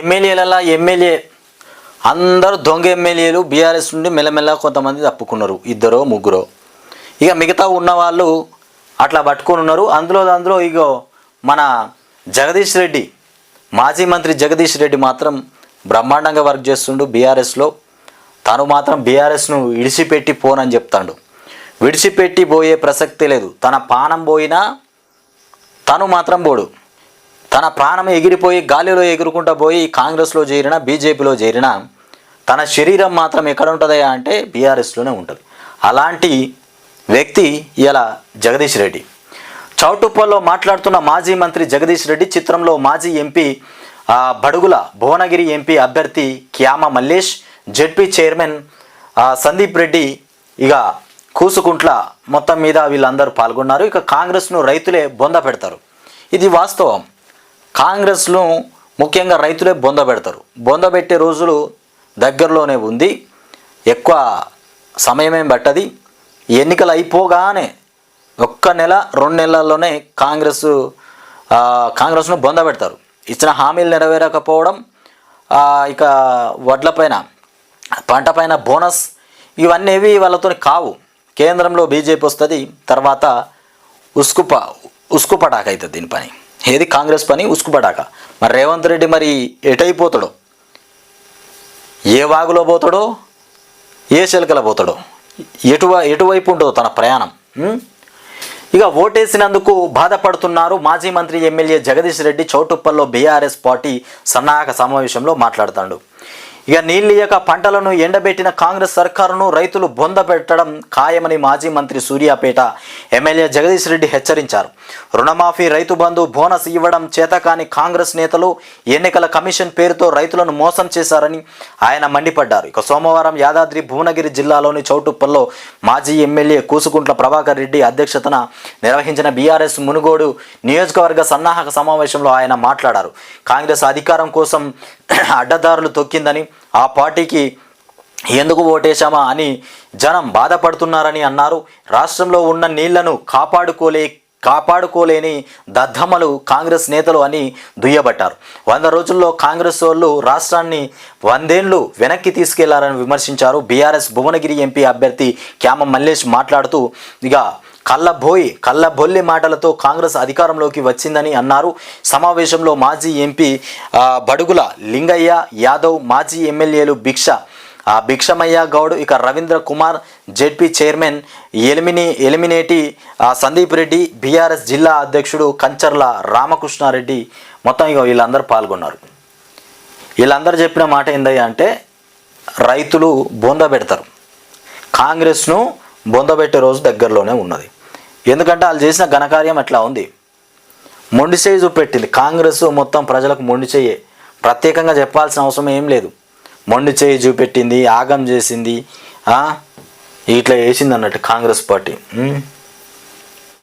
ఎమ్మెల్యేలలో MLA. అందరూ దొంగ ఎమ్మెల్యేలు బీఆర్ఎస్ నుండి మెల్లమెల్ల కొంతమంది తప్పుకున్నారు ఇద్దరో ముగ్గురో. ఇక మిగతా ఉన్న వాళ్ళు అట్లా పట్టుకొని ఉన్నారు. అందులో అందులో ఇగో మన జగదీష్ రెడ్డి మాజీ మంత్రి జగదీష్ రెడ్డి మాత్రం బ్రహ్మాండంగా వర్క్ చేస్తుండు బీఆర్ఎస్లో. తను మాత్రం బీఆర్ఎస్ను విడిచిపెట్టి పోనని చెప్తాడు. విడిచిపెట్టి పోయే ప్రసక్తి లేదు. తన పానం పోయినా తను మాత్రం పోడు. తన ప్రాణం ఎగిరిపోయి గాలిలో ఎగురుకుంటా పోయి కాంగ్రెస్లో చేరిన బీజేపీలో చేరినా తన శరీరం మాత్రం ఎక్కడ ఉంటుందయా అంటే బీఆర్ఎస్లోనే ఉంటుంది. అలాంటి వ్యక్తి ఇలా జగదీష్ రెడ్డి. చౌటుప్పల్లో మాట్లాడుతున్న మాజీ మంత్రి జగదీష్ రెడ్డి చిత్రంలో మాజీ ఎంపీ బడుగుల భువనగిరి ఎంపీ అభ్యర్థి క్యామ మల్లేష్ జెడ్పీ చైర్మన్ సందీప్ రెడ్డి ఇక కూసుకుంట్ల మొత్తం మీద వీళ్ళందరూ పాల్గొన్నారు. ఇక కాంగ్రెస్ను రైతులే బొంద పెడతారు. ఇది వాస్తవం. కాంగ్రెస్ను ముఖ్యంగా రైతులే బొంద పెడతారు. బొంద పెట్టే రోజులు దగ్గరలోనే ఉంది. ఎక్కువ సమయమేం పట్టది. ఎన్నికలు అయిపోగానే ఒక్క నెల రెండు నెలల్లోనే కాంగ్రెస్ కాంగ్రెస్ను బొంద పెడతారు. ఇచ్చిన హామీలు నెరవేరకపోవడం ఇక వడ్లపైన పంట పైన బోనస్ ఇవన్నీ ఏవి వాళ్ళతో కావు. కేంద్రంలో బీజేపీ వస్తుంది తర్వాత ఉసుకుప ఉసుకుపటాకైతుంది అవుతుంది దీని పని. ఏది కాంగ్రెస్ పని? ఉసుకుపడాక మరి రేవంత్ రెడ్డి మరి ఎటైపోతాడో? ఏ వాగులో పోతాడో? ఏ చిలకలో పోతాడో? ఎటువ ఎటువైపు ఉండదు తన ప్రయాణం ఇక ఓటేసినందుకు బాధపడుతున్నారు మాజీ మంత్రి ఎమ్మెల్యే జగదీష్ రెడ్డి చౌటుప్పల్లో బీఆర్ఎస్ పార్టీ సన్నాహక సమావేశంలో మాట్లాడుతాడు. ఇక నీళ్ళియక పంటలను ఎండబెట్టిన కాంగ్రెస్ సర్కారును రైతులు బొంద పెట్టడం ఖాయమని మాజీ మంత్రి సూర్యాపేట ఎమ్మెల్యే జగదీష్ రెడ్డి హెచ్చరించారు. రుణమాఫీ రైతు బంధు బోనస్ ఇవ్వడం చేతకాని కాంగ్రెస్ నేతలు ఎన్నికల కమిషన్ పేరుతో రైతులను మోసం చేశారని ఆయన మండిపడ్డారు. ఇక సోమవారం యాదాద్రి భువనగిరి జిల్లాలోని చౌటుప్పల్లో మాజీ ఎమ్మెల్యే కూసుకుంట్ల ప్రభాకర్ రెడ్డి అధ్యక్షతన నిర్వహించిన బీఆర్ఎస్ మునుగోడు నియోజకవర్గ సన్నాహక సమావేశంలో ఆయన మాట్లాడారు. కాంగ్రెస్ అధికారం కోసం అడ్డదారులు తొక్కిందని ఆ పార్టీకి ఎందుకు ఓటేశామా అని జనం బాధపడుతున్నారని అన్నారు. రాష్ట్రంలో ఉన్న నీళ్ళను కాపాడుకోలే కాపాడుకోలేని దద్దమ్మలు కాంగ్రెస్ నేతలు అని దుయ్యబట్టారు. వంద రోజుల్లో కాంగ్రెస్ వాళ్ళు రాష్ట్రాన్ని వందేళ్ళు వెనక్కి తీసుకెళ్ళారని విమర్శించారు. బీఆర్ఎస్ భువనగిరి ఎంపీ అభ్యర్థి క్యామ మల్లేష్ మాట్లాడుతూ ఇక కళ్ళబోయి కళ్ళబొల్లి మాటలతో కాంగ్రెస్ అధికారంలోకి వచ్చిందని అన్నారు. సమావేశంలో మాజీ ఎంపీ బడుగుల లింగయ్య యాదవ్ మాజీ ఎమ్మెల్యేలు భిక్ష ఆ భిక్షమయ్య గౌడ్ ఇక Ravindra Kumar ZP chairman Elimini Elimineti Sandeep Reddy BRS జిల్లా అధ్యక్షుడు కంచర్ల రామకృష్ణారెడ్డి. మొత్తం ఇక వీళ్ళందరూ పాల్గొన్నారు. వీళ్ళందరూ చెప్పిన మాట ఏందయ్యా అంటే రైతులు బొంద పెడతారు. కాంగ్రెస్ను బొందబెట్టే రోజు దగ్గరలోనే ఉన్నది. ఎందుకంటే వాళ్ళు చేసిన ఘనకార్యం అట్లా ఉంది? మొండి చేయి చూపెట్టింది. కాంగ్రెస్ మొత్తం ప్రజలకు మొండి చెయ్యే ప్రత్యేకంగా చెప్పాల్సిన అవసరం ఏం లేదు. మొండి చేయి చూపెట్టింది ఆగం చేసింది ఇట్లా వేసింది అన్నట్టు కాంగ్రెస్ పార్టీ.